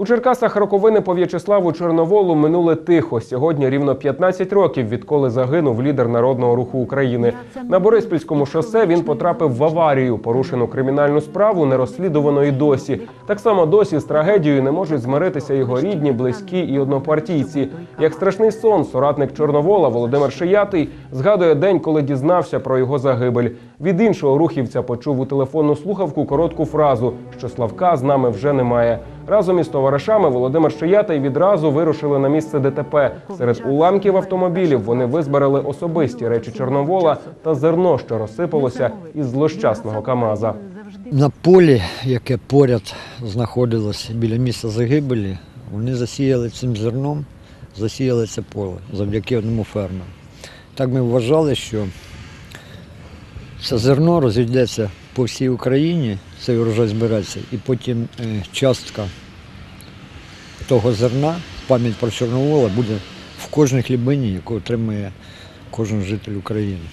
У Черкасах роковини по В'ячеславу Чорноволу минули тихо. Сьогодні рівно 15 років, відколи загинув лідер народного руху України. На Бориспільському шосе він потрапив в аварію, порушену кримінальну справу, не розслідувано і досі. Так само досі з трагедією не можуть змиритися його рідні, близькі і однопартійці. Як страшний сон, соратник Чорновола Володимир Шиятий згадує день, коли дізнався про його загибель. Від іншого рухівця почув у телефонну слухавку коротку фразу, що Славка з нами вже немає. Разом із товаришами Володимир Шиятий відразу вирушили на місце ДТП. Серед уламків автомобілів вони визбирали особисті речі Чорновола та зерно, що розсипалося із злощасного Камаза. На полі, яке поряд знаходилося біля місця загибелі, вони засіяли цим зерном, засіяли це поле завдяки одному фермеру. Так ми вважали, що це зерно розійдеться по всій Україні, цей урожай збереться, і потім е, частка того зерна, пам'ять про Чорновола буде в кожній хлібині, яку отримує кожен житель України.